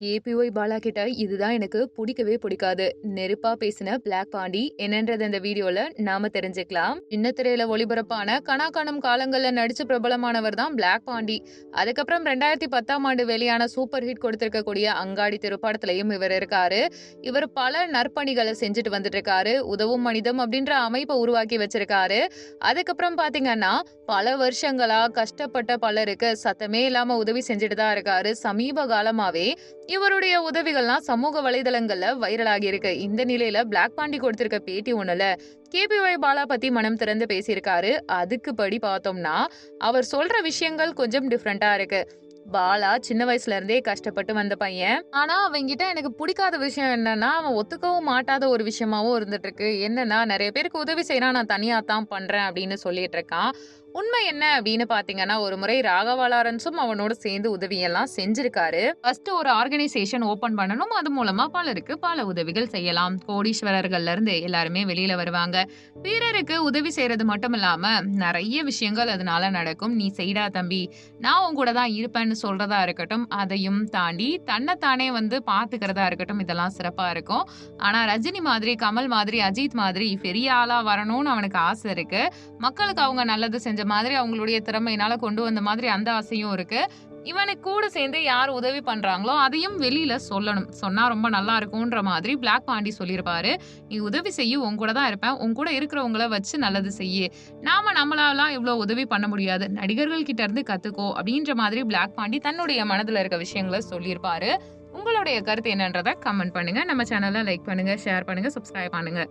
APY Bala கிட்ட இதுதான் எனக்கு பிடிக்கவே பிடிக்காது. நெருப்பா பேசின பிளாக் பாண்டி என்னன்றது இந்த வீடியோல நாம தெரிஞ்சுக்கலாம். சின்ன திரையில ஒளிபரப்பான கனா காணும் காலங்கள்ல நடிச்சு பிரபலமானவர் தான் பிளாக் பாண்டி அதுக்கப்புறம் ரெண்டாயிரத்தி பத்தாம் ஆண்டு வெளியான சூப்பர் ஹிட் கொடுத்திருக்கக்கூடிய அங்காடி திருப்பாடத்திலையும் இவர் இருக்காரு. இவர் பல நற்பணிகளை செஞ்சுட்டு வந்துட்டு இருக்காரு உதவும் மனிதம் அப்படின்ற அமைப்பை உருவாக்கி வச்சிருக்காரு. அதுக்கப்புறம் பாத்தீங்கன்னா பல வருஷங்களா கஷ்டப்பட்ட பலருக்கு சத்தமே இல்லாம உதவி செஞ்சுட்டு தான் இருக்காரு. சமீப காலமாவே இவருடைய உதவிகள்லாம் சமூக வலைதளங்கள்ல வைரலாகி இருக்கு. இந்த நிலையில பிளாக் பாண்டி கொடுத்திருக்க பேட்டி ஒண்ணுல கேபிஒய் பாலா பத்தி மனம் திறந்து பேசியிருக்காரு. அதுக்கு படி பார்த்தோம்னா அவர் சொல்ற விஷயங்கள் கொஞ்சம் டிஃப்ரெண்டா இருக்கு. பாலா சின்ன வயசுல இருந்தே கஷ்டப்பட்டு வந்த பையன். ஆனா அவங்கிட்ட எனக்கு பிடிக்காத விஷயம் என்னன்னா அவன் ஒத்துக்கவும் மாட்டாத ஒரு விஷயமாவும் இருந்துட்டு இருக்கு என்னன்னா நிறைய பேருக்கு உதவி செய்யறான் நான் தனியா தான் பண்றேன் அப்படின்னு சொல்லிட்டு இருக்கான். உண்மை என்ன அப்படின்னு பாத்தீங்கன்னா ஒரு முறை ராகவா லாரன்ஸும் அவனோட சேர்ந்து உதவியெல்லாம் செஞ்சிருக்காரு. ஃபர்ஸ்ட் ஒரு ஆர்கனைசேஷன் ஓபன் பண்ணணும். அது மூலமா பலருக்கு பல உதவிகள் செய்யலாம். கோடீஸ்வரர்கள்ல இருந்து எல்லாருமே வெளியில வருவாங்க. பிறருக்கு உதவி செய்யறது மட்டும் இல்லாம நிறைய விஷயங்கள் அதனால நடக்கும். நீ செய்டா தம்பி. நான் உன் கூட தான் இருப்பேன்னு சொல்றதா இருக்கட்டும் அதையும் தாண்டி தன்னைத்தானே வந்து பாத்துக்கிறதா இருக்கட்டும் இதெல்லாம் சிறப்பா இருக்கும். ஆனா ரஜினி மாதிரி கமல் மாதிரி அஜித் மாதிரி பெரிய ஆளா வரணும்னு அவனுக்கு ஆசை இருக்கு. மக்களுக்கு அவங்க நல்லது செஞ்ச மாதிரி அவங்களுடைய திறமையினால கொண்டு வந்த மாதிரி அந்த ஆசையும் இருக்கு. இவனுக்கு கூட சேர்ந்து யார் உதவி பண்றாங்களோ அதையும் வெளியில சொல்லணும். சொன்னா ரொம்ப நல்லா இருக்கும்ன்ற மாதிரி பிளாக் பாண்டி சொல்லியிருப்பாரு நீ உதவி செய்ய உன் கூட தான் இருப்பேன். உன் கூட இருக்கிறவங்கள வச்சு நல்லது செய்ய. நாம நம்மளாலாம் இவ்வளோ உதவி பண்ண முடியாது. நடிகர்கள் கிட்ட இருந்து கத்துக்கோ அப்படின்ற மாதிரி பிளாக் பாண்டி தன்னுடைய மனதுல இருக்க விஷயங்களை சொல்லியிருப்பாரு உங்களுடைய கருத்து என்னன்றதை கமெண்ட் பண்ணுங்க. நம்ம சேனலை லைக் பண்ணுங்க ஷேர் பண்ணுங்க சப்ஸ்கிரைப் பண்ணுங்க.